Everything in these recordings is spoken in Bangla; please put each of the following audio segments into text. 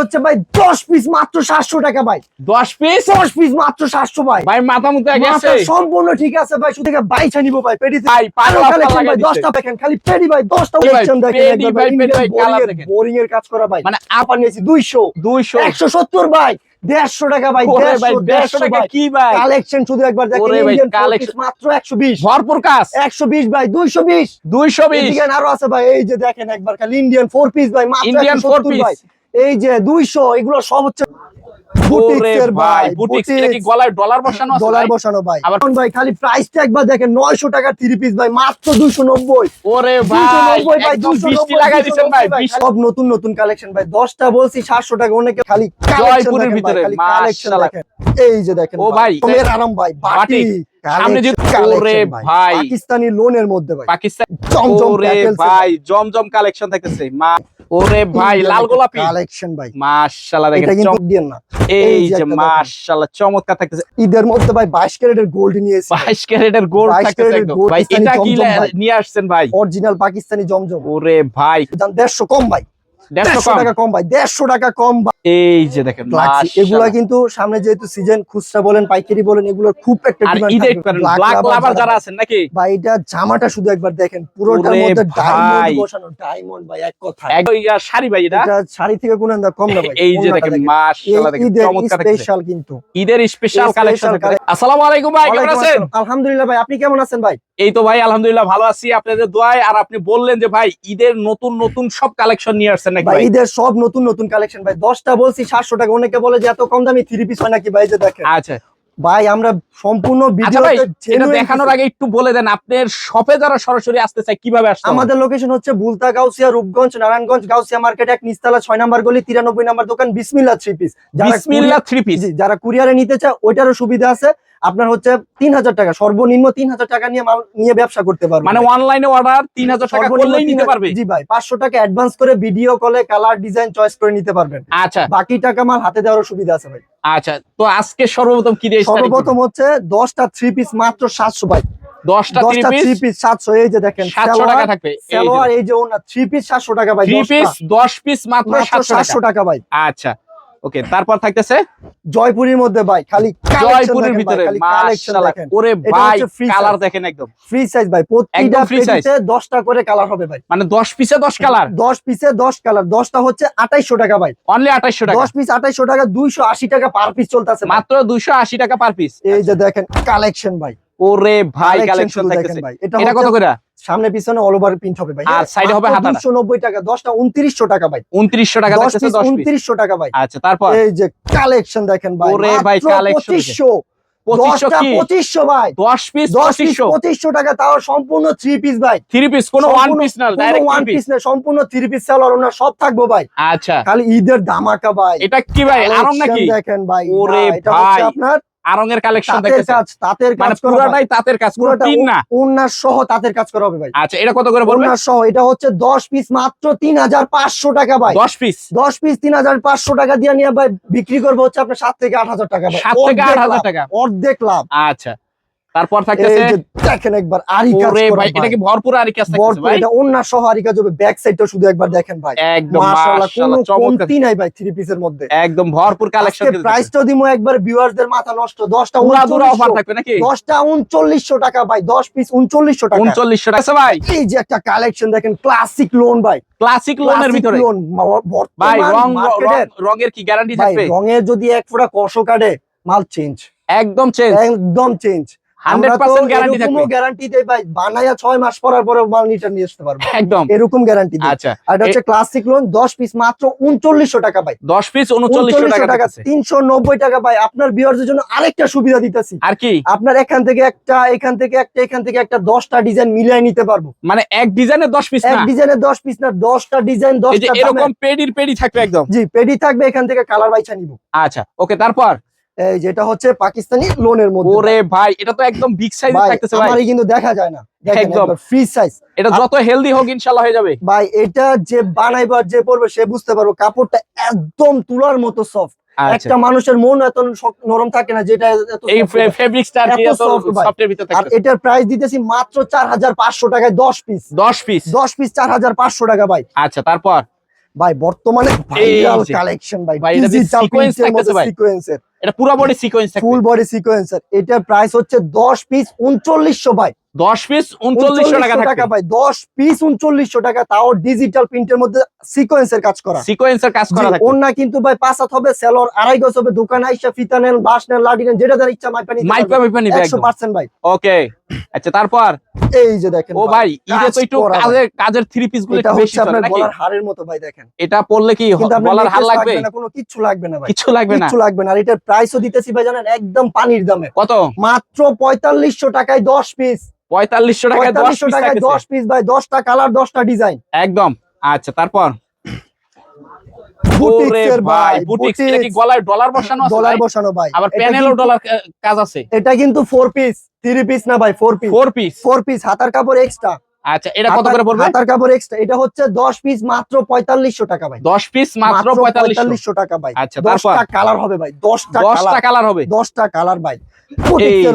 হচ্ছে ভাই দশ পিস মাত্র সাতশো টাকা ভাই। দশ পিস দশ পিস মাত্র সাতশো ভাই। ভাই মাথা মুতে গেছে। সম্পূর্ণ ঠিক আছে ভাই শুধু বাইছা নিবো ভাই পেডি ভাই, ভাই দশটা দেখেন খালি পেডি ভাই দশটা ভাই, ভাই ভাই। বোরিং এর কাজ করা ভাই। মানে আপা নিয়েছি দুইশো। দুইশো। একশো সত্তর ভাই দেড়শো টাকা ভাই দেড়শো টাকা কি ভাই? কালেকশন শুধু একবার দেখেন ভাই। মাত্র একশো বিশ। ভরপুর কাজ। একশো বিশ ভাই দুইশো বিশ। দুইশো বিশ। আরও আছে ভাই এই যে দেখেন একবার খালি ইন্ডিয়ান ফোর পিস ভাই মাত্র ইন্ডিয়ান ফোর পিস ভাই। এই যে দুইশো এগুলো সব হচ্ছে দেখেন নয়শো থ্রি পিস ভাই মাত্র দুইশো নব্বই। সব নতুন নতুন কালেকশন ভাই দশটা বলছি সাতশো টাকা অনেকে খালি এই যে দেখেন ও ভাই, আরাম ভাই বাটি। সামনে যে- ওরে ভাই। পাকিস্তানি লোনের মধ্যে ভাই। পাকিস্তান জমজম ভাই জমজম কালেকশন থাকতেছে। মা ওরে ভাই লাল গোলাপি। কালেকশন ভাই। মাশাআল্লাহ এটা কিন্তু না। এই যে মাশাআল্লাহ চমৎকার থাকতেছে। ঈদের মধ্যে ভাই বাইশ ক্যারেটের গোল্ড নিয়েছে 22 ক্যারেটের গোল্ড 22 থাকতেছে একদম। ভাই এটা কি। নিয়ে আসছেন ভাই? অরিজিনাল পাকিস্তানি জমজম। ওরে ভাই। দাম দেড়শো কম ভাই। 150 দেড়শো টাকা কম ভাই দেড়শো টাকা কম এই যে দেখেন এগুলা কিন্তু সামনে যেহেতু সিজন খুচরা বলেন পাইকারি বলেন এগুলোর খুব একটা আর demand ঈদে থাকবে। Black ব্ল্যাক rubber লাভার যারা যারা- আছেন নাকি? ভাই এটা জামাটা শুধু একবার দেখেন পুরোটার মধ্যে ডায়মন্ড বসানো ডায়মন্ড ভাই এক কথা শাড়ি ভাই এটা? এটা শাড়ি থেকে কোন দাম কম না ভাই এই যে দেখেন দেখেন। মাশাআল্লাহ দেখেন চমৎকার স্পেশাল কিন্তু। ঈদের স্পেশাল কালেকশন আসসালামু আলাইকুম ভাই কেমন আছেন? আলহামদুলিল্লাহ ভাই আপনি কেমন আছেন ভাই? এই তো ভাই আলহামদুলিল্লাহ ভালো আছি। আপনাদের দোয়ায় আর আপনি বললেন যে ভাই ঈদের নতুন নতুন সব কালেকশন নিয়ে আসছেন নাকি ভাই ভাই? ঈদের সব নতুন নতুন কালেকশন ভাই। দশটা বলছি সাতশো টাকা। অনেকে বলে যে এত কম দামি থ্রি পিস হয় নাকি? ভাই যে দেখেন। আচ্ছা। ভাই আমরা সম্পূর্ণ আচ্ছা ভাই ভিডিও এটা দেখানোর আগে একটু বলে দেন আপনার শপে যারা সরাসরি আসতে চায় কীভাবে আসতে আমাদের লোকেশন হচ্ছে বুলতা গাউসিয়া রূপগঞ্জ নারায়ণগঞ্জ গাউসিয়া মার্কেট এক নিস্তালা ছয় নাম্বার গলি তিরানব্বই নাম্বার দোকান বিসমিল্লা থ্রি পিস বিসমিল্লাহ থ্রি পিস যারা কুরিয়ারে নিতে চায় ওইটারও সুবিধা আছে। আপনার হচ্ছে তিন হাজার টাকা সর্বনিম্ন তিন হাজার টাকা নিয়ে মাল নিয়ে ব্যবসা করতে পারবে। মানে অনলাইনে অর্ডার তিন হাজার টাকা সর্বনিম্ন করলেই নিতে পারবে? জি ভাই পাঁচশো টাকা অ্যাডভান্স করে ভিডিও কলে কালার ডিজাইন চয়েস করে নিতে পারবেন। আচ্ছা। বাকি টাকা মাল হাতে দেওয়ার সুবিধা আছে ভাই। আচ্ছা তো আজকে সর্বপ্রথম কি দিয়ে সর্বপ্রথম হচ্ছে দশটা থ্রি পিস মাত্র সাতশো ভাই। দশটা থ্রি পিস সাতশো এই যে দেখেন সাতশো টাকা থাকবে এই যে। ওনা থ্রি পিস সাতশো টাকা ভাই থ্রি পিস দশ পিস মাত্র সাতশো টাকা ভাই। আচ্ছা ওকে তারপর থাকতেছে? জয়পুরের মধ্যে ভাই খালি জয়পুরের ভিতরে মাশাআল্লাহ ওরে ভাই কালার দেখেন একদম। ফ্রি সাইজ ভাই প্রতিটা free size। করে কালার হবে ভাই। মানে দশ পিসে দশ কালার দশ পিসে দশ কালার দশটা হচ্ছে আঠাইশো টাকা ভাই। অনলি আঠাইশো টাকা? দশ পিস আঠাইশো টাকা দুইশো আশি টাকা পার পিস চলতেছে মাত্র দুইশো আশি টাকা পার পিস এই যে দেখেন কালেকশন ভাই। ওরে ভাই কালেকশন থাকতেছে। ভাই এটা এটা কত করে? সামনে পিছনে অল ওভার প্রিন্ট হবে ভাই। আর side এ হবে। দুশো নব্বই টাকা দশটা উনত্রিশশো টাকা ভাই। উনত্রিশশো টাকা দশ থাকতেছে পিস দশ টাকা ভাই। আচ্ছা তারপর? এই যে কালেকশন দেখেন ভাই ওরে ভাই, মাত্র collection দেখেন। পঁচিশশো। পঁচিশশো দশটা কি? পঁচিশশো ভাই। দশ পিস দশ পিস পঁচিশশো। পঁচিশশো টাকা তাও সম্পূর্ণ থ্রি পিস ভাই। থ্রি পিস কোনো ওয়ান পিস না ডাইরেক্ট ওয়ান পিস পিস না সম্পূর্ণ থ্রি পিস সালোয়ার ওনার সব থাকব ভাই। আচ্ছা। খালি ঈদের ধামাকা ভাই। এটা কি ভাই দেখেন ভাই। ওরে না, এটা হচ্ছে ভাই, আপনার আরঙের কালেকশন তাঁতের কাজ তাঁতের মানে কাজ। পুরোটাই তাঁতের কাজ পুরো তিন না? ওনার সহ তাঁতের কাজ করা হবে ভাই। আচ্ছা এটা কত করে বলবেন? ওনার সহ এটা হচ্ছে দশ পিস মাত্র তিন হাজার পাঁচশো টাকা ভাই। দশ পিস দশ পিস তিন হাজার পাঁচশো টাকা দিয়ে নিয়ে ভাই বিক্রি করব হচ্ছে আপনার সাত থেকে আট হাজার টাকা ভাই। সাত থেকে আট অর্ধেক হাজার লাভ, টাকা। অর্ধেক লাভ। আচ্ছা। তারপর থাকতেছে দেখেন একবার আরি কাজ ওরে ভাই এটা কি ভরপুর আর কাজ থাকতেছে ভাই? এটা ওনার সহ আরি কাজ হবে ব্যাক সাইডটা শুধু একবার দেখেন ভাই। একদম মাশাআল্লাহ কোনো কমতি নাই ভাই থ্রি পিসের মধ্যে। একদম ভরপুর কালেকশন আজকে প্রাইসটাও দিমু একবার ভিউয়ারদের মাথা নষ্ট। দশটা পুরা দুরা অফার থাকবে নাকি? দশটা উনচল্লিশশো টাকা ভাই দশ পিস উনচল্লিশশো টাকা। উনচল্লিশশো টাকা আছে ভাই। এই যে একটা কালেকশন দেখেন ক্লাসিক লোন ভাই। ক্লাসিক লোনের ভিতরে? লোন ভাই রং রঙের কি গ্যারান্টি ভাই থাকবে? রঙের যদি এক ফোঁটা কষ কাটে মাল চেঞ্জ একদম চেঞ্জ একদম চেঞ্জ এরকম গ্যারান্টি আচ্ছা। আর হচ্ছে ক্লাসিক লোন দশ পিস মাত্র উনচল্লিশশো টাকা ভাই। দশ পিস উনচল্লিশশো উনচল্লিশশো টাকা টাকা তিনশো নব্বই টাকা ভাই। আপনার বিয়ারদের জন্য আরেকটা সুবিধা দিতেছি। আর কি? আপনার এখান থেকে একটা এখান থেকে একটা এখান থেকে একটা দশটা ডিজাইন মিলিয়ে নিতে পারব। মানে এক দশ পিস এক দশ পিস না দশটা ডিজাইন এই দশটা এরকম পেডির পেডি থাকবে একদম? জি পেডি থাকবে এখান থেকে কালার বাইছা নিব। আচ্ছা ওকে তারপর? এই যেটা হচ্ছে পাকিস্তানি লোনের মধ্যে। ওরে ভাই এটা তো একদম বিগ সাইজ থাকতেছে ভাই। আমারই কিন্তু দেখা যায় না। একদম। ফ্রি সাইজ এটা যত হেলদি হোক ইনশাল্লাহ হয়ে যাবে। ভাই এটা যে বানাইবার যে পড়বে সে বুঝতে পারব কাপড়টা একদম তুলার মতো সফট আচ্ছা। একটা মানুষের মন এত নরম থাকে না যেটা এই। ফেব্রিক্সটা। সফটের ভিতরে আর এটার প্রাইস দিতেছি মাত্র চার হাজার পাঁচশো টাকায় দশ পিস দশ পিস দশ পিস চার হাজার পাঁচশো টাকা ভাই। আচ্ছা তারপর? ভাই বর্তমানে ভাইরাল কালেকশন ভাই। ভাই, এটা মধ্যে থাকতেছে ভাই। সিকোয়েন্সের এটা পুরো body sequence full body sequencer এটার প্রাইস হচ্ছে 10 পিস 3900 ভাই। 10 পিস 3900 টাকা 3900 থাকবে। ভাই। 10 পিস 3900 টাকা তাও ডিজিটাল প্রিন্টের মধ্যে সিকোয়েন্সের কাজ করা। সিকোয়েন্সের কাজ করা থাকে ওন্না কিন্তু ভাই পাঁচ হাত হবে সেলর আড়াই গজ হবে দোকানে আইসা ফিতানেল বাসনেল বাস নেন লাডি নেন যেটা তার ইচ্ছা মাইপা নিতে মাইপা মাইপা নিবে একশো একদম পার্সেন্ট ভাই। ওকে আচ্ছা তারপর? এই যে দেখেন ও ভাই ঈদে তো একটু কাজের কাজের থ্রি পিসগুলো একটু বেশি চলে আপনার নাকি? গলার হারের মতো ভাই দেখেন। এটা পরলে কি আপনার গলার হার লাগবে? না কোনো কিচ্ছু লাগবে না ভাই। কিছু লাগবে না? কিচ্ছু লাগবে না। আর এটার প্রাইসও দিতেছি ভাই জানেন একদম পানির দামে। কত? মাত্র পঁয়তাল্লিশশো টাকায় দশ পিস পঁয়তাল্লিশশো টাকায় দশ পঁয়তাল্লিশশো পিস টাকায় থাকতেছে দশ পিস ভাই দশটা কালার দশটা ডিজাইন একদম। আচ্ছা তারপর? ভাই ভাই বুটিক্স এটা কি গলায় ডলার বসানো আছে ডলার বসানো ভাই। আবার প্যানেলও কিন্তু- ডলার কাজ আছে? এটা কিন্তু ফোর পিস পিস না ভাই পিস পিস পিস হাতার কাপড় এক্সট্রা আচ্ছা এটা কত করে পড়বে? হাতার কাপড় এক্সট্রা এটা হচ্ছে দশ পিস মাত্র পঁয়তাল্লিশশো টাকা ভাই। দশ পিস মাত্র টাকা ভাই। আচ্ছা, তারপর? কালার হবে ভাই কালার কালার হবে? দশটা কালার ভাই।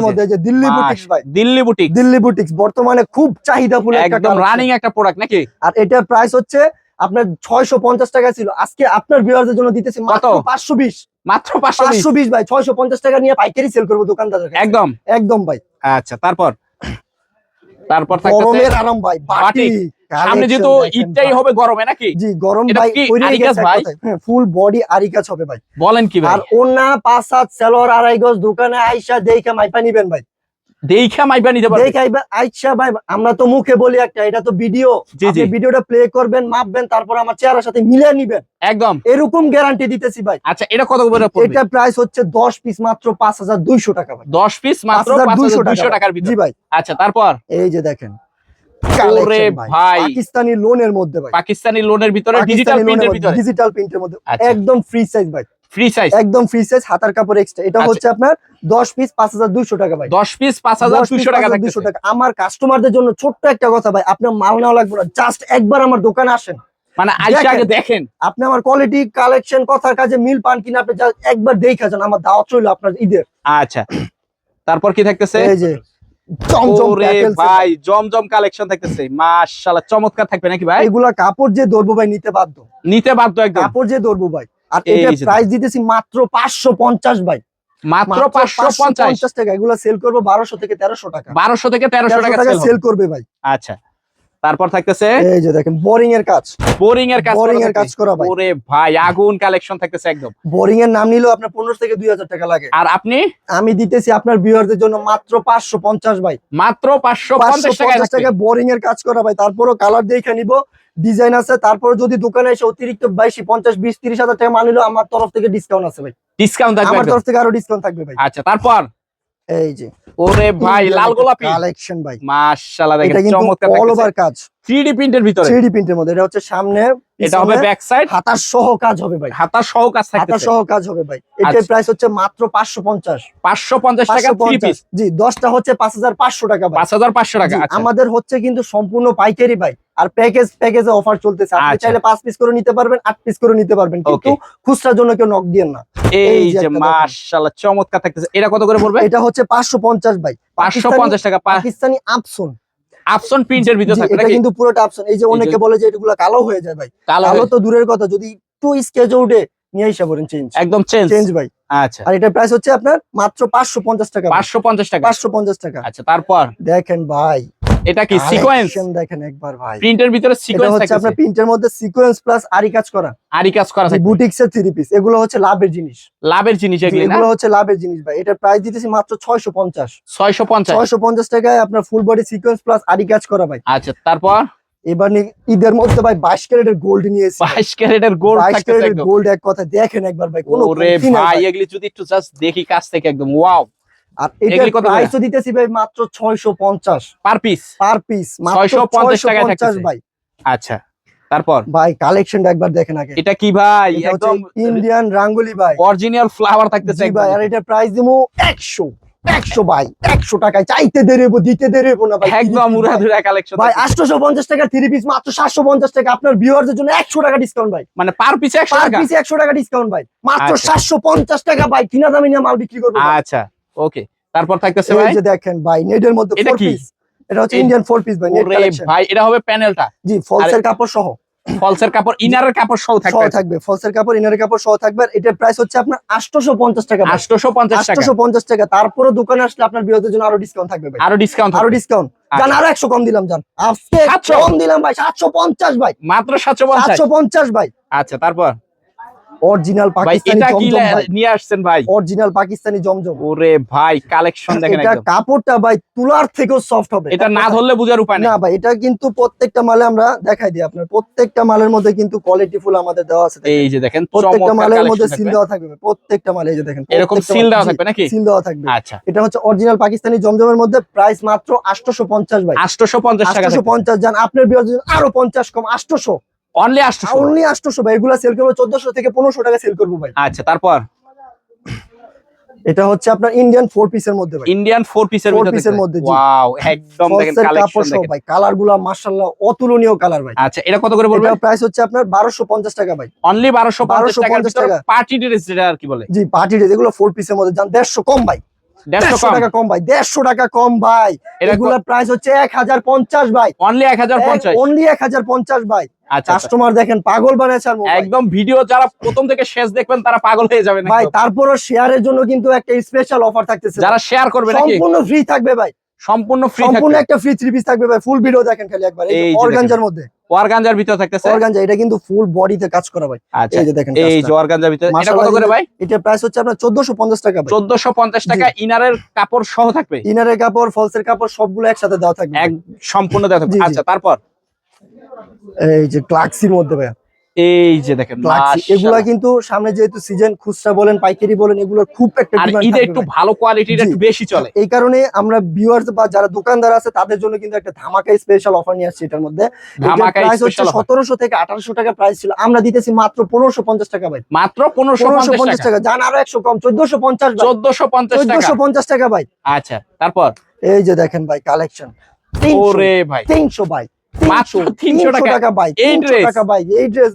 মধ্যে যে দিল্লি বুটিক্স ভাই। দিল্লি বুটিক দিল্লি বুটিক্স বর্তমানে খুব চাহিদাফুল একটা একদম রানিং একটা প্রোডাক্ট নাকি? আর এটার প্রাইস হচ্ছে আপনার ছয়শো পঞ্চাশ টাকা ছিল। আজকে আপনার ভিউয়ারদের জন্য দিতেছি মাত্র পাঁচশো বিশ। মাত্র পাঁচশো বিশ? ভাই ছয়শো পঞ্চাশ টাকা নিয়ে পাইকারি সেল করব দোকানদারের কাছে। একদম? একদম ভাই। আচ্ছা তারপর? তারপর গরমের আরাম ভাই বাটি। সামনে যেহেতু ঈদটাই হবে গরমে নাকি? জি গরম ভাই হয়ে আরি কাজ গেছে ভাই? ফুল বডি আরি কাজ হবে ভাই। বলেন কি ভাই? আর ওনা পাঁচ সাত সেলর আড়াই গজ দোকানে আইসা দেখে মাইপা নিবেন ভাই। দেখা মাইবা নিতে পারবে। দেখে আইবা- ভাই আমরা তো মুখে বলি একটা এটা তো ভিডিও। আপনি ভিডিওটা প্লে করবেন মাপবেন তারপর আমার চেহারার সাথে মিলিয়ে নিবেন। একদম। এরকম গ্যারান্টি দিতেছি ভাই। আচ্ছা এটা কত করে পড়বে? এটা প্রাইস হচ্ছে দশ পিস মাত্র পাঁচ হাজার দুইশো টাকা ভাই। দশ পিস মাত্র পাঁচ হাজার পাঁচ দুইশো দুইশো টাকার জি ভাই। আচ্ছা তারপর? এই যে দেখেন। ওরে ভাই। পাকিস্তানি লোনের মধ্যে ভাই। পাকিস্তানি লোনের ভিতরে ডিজিটাল প্রিন্টের ভিতরে। ডিজিটাল প্রিন্টের মধ্যে। আচ্ছা। একদম ফ্রি সাইজ ভাই। ফ্রি সাইজ একদম ফ্রি সাইজ হাতার কাপড় এক্সট্রা এটা আচ্ছা। হচ্ছে আপনার দশ পিস পাঁচ হাজার দুইশো টাকা ভাই। দশ পিস পাঁচ হাজার দুইশো টাকা 5200 থাকতেছে টাকা। আমার কাস্টমারদের জন্য ছোট্ট একটা কথা ভাই আপনার মাল নেওয়া লাগবে না। জাস্ট একবার আমার দোকানে আসেন। মানে আইসা আগে দেখেন আপনি আমার কোয়ালিটি কালেকশন কথার কাজে মিল পান কিনা আপনি just একবার দেখে যান। আমার দাওয়াত রইল আপনার ঈদের। আচ্ছা। তারপর কি থাকতেছে? এই যে ভাই জমজম কালেকশন থাকতেছে। মাশাআল্লাহ চমৎকার থাকবে নাকি ভাই? এগুলা কাপড় যে ধরবো ভাই নিতে বাধ্য। নিতে বাধ্য একদম। কাপড় যে ধরবো ভাই। আর এই এটা প্রাইস দিতেছি মাত্র পাঁচশো পঞ্চাশ ভাই। মাত্র পাঁচশো পঞ্চাশ। টাকা। এগুলো সেল করব বারোশো থেকে তেরোশো টাকা। বারোশো থেকে তেরোশো তেরোশো টাকা। সেল করবে ভাই। আচ্ছা। তারপর থাকতেছে এই যে দেখেন বোরিং এর কাজ। বোরিং এর কাজ বোরিং এর কাজ করা ভাই। ওরে ভাই আগুন কালেকশন থাকতেছে একদম। বোরিং এর নাম নিলেও আপনার পনেরো থেকে দুই হাজার টাকা লাগে। আর আপনি? আমি দিতেছি আপনার ভিউয়ারদের জন্য মাত্র পাঁচশো পঞ্চাশ ভাই। মাত্র পাঁচশো পাঁচশো পঞ্চাশ টাকা পঞ্চাশ টাকা বোরিং এর কাজ করা ভাই। তারপরও কালার দেখে নিব। ডিজাইন আছে তারপর যদি দোকানে এসে অতিরিক্ত বাইশি পঞ্চাশ বিশ তিরিশ হাজার টাকা মানিলো আমার তরফ থেকে ডিসকাউন্ট আছে ভাই। ডিসকাউন্ট থাকবে আমার তরফ থেকে আরও ডিসকাউন্ট থাকবে ভাই। আচ্ছা তারপর? এই যে ওরে ভাই লাল গোলাপি। কালেকশন ভাই। মাশাআল্লাহ দেখেন চমৎকার অল ওভার কাজ। 3D প্রিন্টের ভিতরে। থ্রি প্রিন্টের মধ্যে। এটা হচ্ছে সামনে এটা হবে ব্যাক সাইড হাতার সহ কাজ হবে ভাই। হাতা সহ কাজ হাতার সহ কাজ হবে ভাই। এটার আচ্ছা। প্রাইস হচ্ছে মাত্র পাঁচশো পঞ্চাশ। 550 টাকা পাঁচশো 3 পিস জি দশটা হচ্ছে পাঁচ হাজার পাঁচশো টাকা ভাই। 5500 টাকা আচ্ছা। আমাদের হচ্ছে কিন্তু সম্পূর্ণ পাইকারি ভাই। আর প্যাকেজ প্যাকেজে অফার চলতেছে। আপনি আচ্ছা। চাইলে পাঁচ পিস করে নিতে পারবেন আট পিস করে নিতে পারবেন কিন্তু খুচরার জন্য কেউ নক দিয়েন না। এই যে। মাশাআল্লাহ চমৎকার থাকতেছে। এটা কত করে পড়বে? এটা হচ্ছে পাঁচশো পঞ্চাশ ভাই। 550 টাকা পাকিস্তানি আপসন আপসন প্রিন্টের ভিতর জি, থাকবে এটা কিন্তু পুরোটা আপসন এই যে অনেকে বলে যে এগুলো কালো হয়ে যায় ভাই। কালো তো দূরের কথা যদি একটু স্কেচে উঠে নিয়ে এসে বলেন চেঞ্জ একদম চেঞ্জ চেঞ্জ ভাই। আচ্ছা। আর এটা প্রাইস হচ্ছে আপনার মাত্র পাঁচশো পঞ্চাশ টাকা 550 টাকা। পাঁচশো পঞ্চাশ টাকা। আচ্ছা তারপর? দেখেন ভাই। এটা কি সিকোয়েন্স দেখেন একবার ভাই। প্রিন্টের ভিতরে এটা সিকোয়েন্স হচ্ছে আপনার প্রিন্টের মধ্যে সিকোয়েন্স প্লাস আরি কাজ করা। আরি কাজ করা থাকবে বুটিক্স এর থ্রি পিস এগুলো হচ্ছে লাভের জিনিস। লাভের জিনিস এগুলি এগুলো হচ্ছে লাভের জিনিস ভাই। এটা প্রাইস দিতেছি মাত্র ছয়শো পঞ্চাশ। 650 ছয়শো পঞ্চাশ টাকায় আপনার ফুল বডি সিকোয়েন্স প্লাস আরি কাজ করা ভাই। আচ্ছা তারপর? এবার ঈদের মধ্যে ভাই বাইশ ক্যারেটের গোল্ড নিয়েছি 22 ক্যারেটের গোল্ড বাইশ ক্যারেটের গোল্ড এক কথা দেখেন একবার ভাই কোনো ভাই। এগুলি যদি একটু জাস্ট দেখি কাছ থেকে একদম ওয়াও আর এটার প্রাইসও দিতেছি ভাই মাত্র ছয়শো পঞ্চাশ। Per piece? পার পিস 650 টাকায় পঞ্চাশ থাকতেছে। ভাই। আচ্ছা তারপর? ভাই কালেকশনটা একবার দেখেন আগে। এটা কি ভাই? একদম ইন্ডিয়ান রাঙ্গুলি ভাই। অরিজিনাল ফ্লাওয়ার থাকতেছে ভাই আর এটা প্রাইস দিমু একশো একশো ভাই একশো টাকায়। চাইতে দিতে না ভাই। একদম উড়াধুরা কালেকশন ভাই আটশোশো পঞ্চাশ টাকা থ্রি পিস মাত্র সাতশো পঞ্চাশ টাকা। আপনার ভিউয়ারদের জন্য একশো টাকা ডিসকাউন্ট ভাই। মানে পার পিসে 100 টাকা? পিসে একশো টাকা ডিসকাউন্ট ভাই। মাত্র আচ্ছা। সাতশো পঞ্চাশ টাকা ভাই। কিনা দামি মাল বিক্রি করব আচ্ছা। ওকে তারপর থাকতেছে এই যে দেখেন ভাই নেটের মধ্যে এটা কি? এটা হচ্ছে ইন্ডিয়ান ফোর পিস ভাই নেট কালেকশন ভাই এটা হবে প্যানেলটা। জি ফলসের কাপড় সহ। ফলসের কাপড় ইনারের কাপড় সহ সহ থাকবে থাকবে ফলসের কাপড় ইনারের কাপড় সহ থাকবে। আর এটার প্রাইস হচ্ছে আপনার আটশোশো পঞ্চাশ টাকা আটশোশো পঞ্চাশ টাকা। আটশোশো পঞ্চাশ টাকা। তারপরে দোকানে আসলে আপনার বিরোধের জন্য আরও ডিসকাউন্ট থাকবে ভাই। আরও ডিসকাউন্ট আরও ডিসকাউন্ট জান আরও একশো কম দিলাম জান। আজকে? কম দিলাম ভাই সাতশো পঞ্চাশ ভাই। মাত্র সাতশো পঞ্চাশ? সাতশো পঞ্চাশ ভাই। আচ্ছা তারপর? অরিজিনাল পাকিস্তানি জমজম ভাই। নিয়ে আসছেন ভাই। অরিজিনাল পাকিস্তানি জমজম। ওরে ভাই কালেকশন দেখেন এটা কাপড়টা ভাই তুলার থেকেও সফট হবে। এটা না ধরলে বুঝার উপায় নেই। না ভাই এটা কিন্তু প্রত্যেকটা মালে আমরা দেখাই দিই আপনার। প্রত্যেকটা মালের মধ্যে কিন্তু কোয়ালিটি ফুল আমাদের দেওয়া আছে। এই যে দেখেন প্রত্যেকটা মালের মধ্যে সিল দেওয়া থাকবে প্রত্যেকটা মালে এই যে দেখেন এরকম সিল দেওয়া থাকবে নাকি? সিল দেওয়া থাকবে। আচ্ছা। এটা হচ্ছে অরিজিনাল পাকিস্তানি জমজমের মধ্যে প্রাইস মাত্র আটশোশো পঞ্চাশ ভাই। আটশোশো পঞ্চাশ টাকা আটশোশো পঞ্চাশ যান আপনার বিয়ার আরও পঞ্চাশ কম আটশোশো অনলি আটশোশো। অনলি আটশোশো ভাই এগুলা সেল করব চোদ্দশো থেকে পনেরোশো টাকা সেল করব ভাই। আচ্ছা তারপর? এটা হচ্ছে আপনার ইন্ডিয়ান ফোর পিসের মধ্যে ভাই। ইন্ডিয়ান ফোর পিসের Four মধ্যে। ওয়াও একদম দেখেন কালেকশন দেখেন। ভাই মার্শাল্লাহ অতুলনীয় কালার ভাই। আচ্ছা এটা কত করে বলবেন? এটা প্রাইস হচ্ছে আপনার বারোশো পঞ্চাশ টাকা ভাই। অনলি বারোশো পঞ্চাশ 1250 টাকা। পার্টি ড্রেস যেটা আর কি বলে? জি পার্টি ড্রেস এগুলো ফোর পিসের মধ্যে যান দেড়শো কম ভাই। দেড়শো কম। টাকা কম ভাই দেড়শো টাকা কম ভাই। এগুলোর প্রাইস হচ্ছে এক হাজার পঞ্চাশ ভাই। অনলি এক হাজার পঞ্চাশ। অনলি এক হাজার পঞ্চাশ ভাই। আচ্ছা আচ্ছা। কাস্টমার দেখেন পাগল বানাইছে একদম ভিডিও যারা প্রথম থেকে শেষ দেখবেন তারা পাগল হয়ে যাবেন ভাই। তারপরও শেয়ারের জন্য কিন্তু একটা স্পেশাল অফার থাকতেছে যারা শেয়ার করবে সম্পূর্ণ ফ্রি থাকবে ভাই। সম্পূর্ণ ফ্রি সম্পূর্ণ একটা ফ্রি থ্রি পিস থাকবে ভাই ফুল ভিডিও দেখেন খালি একবার অর্গানজার মধ্যে। ওয়ারগাঞ্জার ভিতরে থাকতেছে? অর্গানজা এটা কিন্তু ফুল বডিতে কাজ করা ভাই। আচ্ছা এই যে দেখেন এই যে ভিতরে এটা কত করে ভাই? এটা প্রাইস হচ্ছে আপনার চোদ্দশো পঞ্চাশ টাকা ভাই। চোদ্দশো পঞ্চাশ টাকা ইনারের কাপড় সহ থাকবে? ইনারের কাপড় ফলসের কাপড় সবগুলো একসাথে দেওয়া থাকবে এক সম্পূর্ণ দেওয়া থাকবে। আচ্ছা তারপর? এই যে ক্লাক্সির মধ্যে ভাই এই যে দেখেন এগুলা কিন্তু সামনে যেহেতু সিজন খুচরা বলেন পাইকারি বলেন এগুলোর খুব একটা ডিমান্ড একটু ভালো কোয়ালিটির একটু বেশি চলে। এই কারণে আমরা ভিউয়ার্স বা যারা দোকানদার আছে তাদের জন্য কিন্তু একটা ধামাকা স্পেশাল অফার নিয়ে আসছি এটার মধ্যে। প্রাইস হচ্ছে স্পেশাল সতেরোশো থেকে আঠারোশো টাকা প্রাইস ছিল। আমরা দিতেছি মাত্র পনেরোশো পঞ্চাশ টাকা ভাই। মাত্র পনেরোশো পনেরোশো পঞ্চাশ পঞ্চাশ টাকা। টাকা যান আরও একশো কম চোদ্দশো পঞ্চাশ চোদ্দশো পঞ্চাশ টাকা। চোদ্দশো পঞ্চাশ টাকা ভাই। আচ্ছা তারপর? এই যে দেখেন ভাই কালেকশন ওরে ভাই। তিনশো ভাই। মাত্র 300 টাকা। ভাই? টাকা এই ড্রেস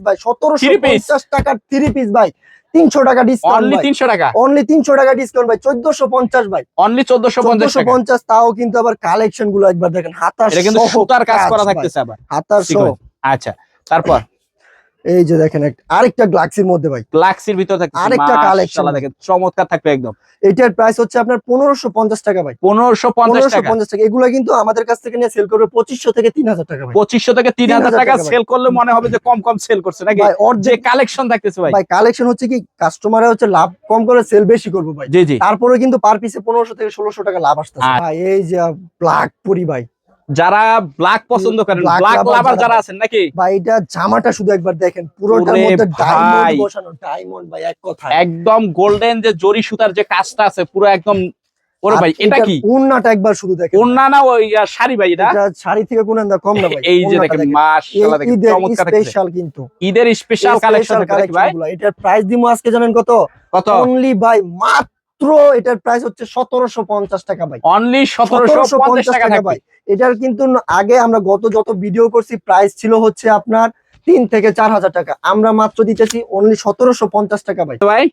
টাকার পিস ভাই তিনশো টাকা ডিসকাউন্ট অনলি টাকা। অনলি তিনশো টাকা ডিসকাউন্ট ভাই চোদ্দশো পঞ্চাশ ভাই। অনলি টাকা। তাও কিন্তু আবার কালেকশনগুলো একবার দেখেন হাতার এটা কিন্তু সুতার কাজ করা থাকতেছে আবার। হাতার সহ আচ্ছা তারপর? এই যে দেখেন আরেকটা গ্লাক্সির মধ্যে ভাই। গ্লাক্সির ভিতর থাকতেছে আরেকটা মাশাআল্লাহ দেখেন চমৎকার থাকবে একদম। এটার প্রাইস হচ্ছে আপনার পনেরোশো পঞ্চাশ টাকা ভাই। পনেরোশো পঞ্চাশ পনেরোশো টাকা পঞ্চাশ টাকা। এগুলো কিন্তু আমাদের কাছ থেকে নিয়ে সেল করবে পঁচিশশো থেকে তিন হাজার টাকা ভাই। পঁচিশশো থেকে তিন হাজার 3000 টাকা সেল করলে মনে হবে যে কম কম সেল করছে নাকি? ভাই যে কালেকশন থাকতেছে ভাই। ভাই কালেকশন হচ্ছে কি কাস্টমারে হচ্ছে লাভ কম করে সেল বেশি করবে ভাই। জি জি। তারপরে কিন্তু পার পিসে পনেরোশো থেকে ষোলোশো টাকা লাভ আসছে ভাই এই যে ব্ল্যাক পুরি ভাই। যারা ব্ল্যাক পছন্দ করেন ব্ল্যাক লাভার যারা- আছেন নাকি? ভাই এটা জামাটা শুধু একবার দেখেন পুরোটার মধ্যে ডায়মন্ড বসানো ডায়মন্ড ভাই এক কথা একদম গোল্ডেন যে জরি সুতার যে কাজটা আছে পুরো একদম ওরে ভাই এটা কি? উন্নাটা একবার শুধু দেখেন। ওন্না না ওই শাড়ি ভাই এটা? এটা শাড়ি থেকে কোন কম না ভাই এই যে দেখেন। মাশাআল্লাহ দেখেন চমৎকার স্পেশাল কিন্তু। ঈদের স্পেশাল কালেকশন ভাই। এটার প্রাইস দিমু আজকে জানেন কত? কত? অনলি ভাই মাত্র এটার প্রাইস হচ্ছে সতেরোশো পঞ্চাশ টাকা ভাই। অনলি সতেরোশো পঞ্চাশ টাকা ভাই। এটার কিন্তু আগে আমরা গত যত ভিডিও করছি প্রাইস ছিল হচ্ছে আপনার তিন থেকে চার হাজার টাকা। আমরা মাত্র দিতেছি অনলি সতেরোশো পঞ্চাশ টাকা ভাই। ভাই।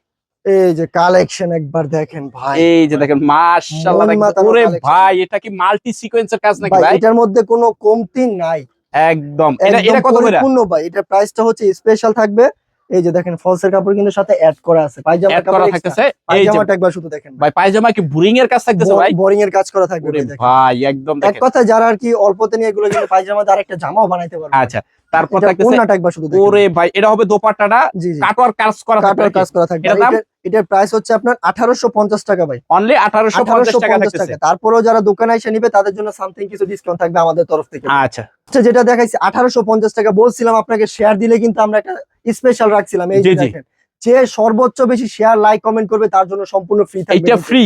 এই যে কালেকশন একবার দেখেন ভাই। এই যে দেখেন মাশাআল্লাহ ওরে ভাই এটা কি মাল্টি সিকোয়েন্সের কাজ নাকি ভাই এটার মধ্যে কোনো কমতি নাই। একদম। এটা এটা কত করে? পরিপূর্ণ ভাই। এটার প্রাইসটা হচ্ছে স্পেশাল থাকবে এই যে দেখেন ফলসের কাপড় কিন্তু সাথে অ্যাড করা আছে। পায়জামা করা থাকতেছে। পায়জামাটা একবার শুধু দেখেন ভাই। পায়জামা কি বুরিং এর কাজ থাকতেছে ভাই? বোরিং এর কাজ করা থাকবে ভাই দেখেন। একদম এক দেখেন। কথা যারা আর কি অল্পতে নিয়ে এগুলো কিন্তু পায়জামা আর একটা জামাও বানাইতে পারবে। আচ্ছা তারপর থাকতেছে ওন্নাটা একবার শুধু দেখেন। ওরে ভাই এটা হবে দোপাট্টাটা। কাটওয়ার কাজ করা থাকবে কাটার কাজ করা থাকবে। এটার এটার- প্রাইস হচ্ছে আপনার আঠারোশো পঞ্চাশ টাকা ভাই। অনলি 1850 টাকা থাকতেছে। তারপরেও যারা দোকানে এসে নিবে তাদের জন্য সামথিং কিছু ডিসকাউন্ট থাকবে আমাদের তরফ থেকে। আচ্ছা। আচ্ছা, যেটা দেখাইছি আঠারোশো পঞ্চাশ টাকা বলছিলাম আপনাকে শেয়ার দিলে কিন্তু আমরা একটা স্পেশাল রাখছিলাম এই যে। দেখেন। যে সর্বোচ্চ বেশি শেয়ার লাইক কমেন্ট করবে তার জন্য সম্পূর্ণ ফ্রি থাকবে। এইটা ফ্রি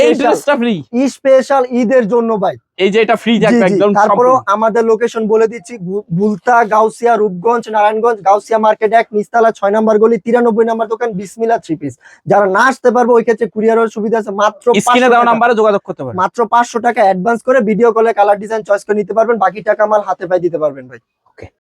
এই ড্রেসটা ফ্রি স্পেশাল ঈদের জন্য ভাই। এই যে এটা ফ্রি থাকবে একদম সম্পূর্ণ। আমাদের লোকেশন বলে দিচ্ছি বুলতা গাউসিয়া রূপগঞ্জ নারায়ণগঞ্জ গাউসিয়া মার্কেট এক নিস্তালা ছয় নম্বর গলি তিরানব্বই নম্বর দোকান বিসমিলা থ্রি পিস যারা না আসতে পারবে ওই ক্ষেত্রে কুরিয়ারের সুবিধা আছে। মাত্র স্ক্রিনে দেওয়া। নাম্বারে যোগাযোগ করতে পারেন মাত্র পাঁচশো টাকা অ্যাডভান্স করে ভিডিও কলে কালার ডিজাইন চয়েস করে নিতে পারবেন। বাকি টাকা মাল হাতে পাই দিতে পারবেন ভাই।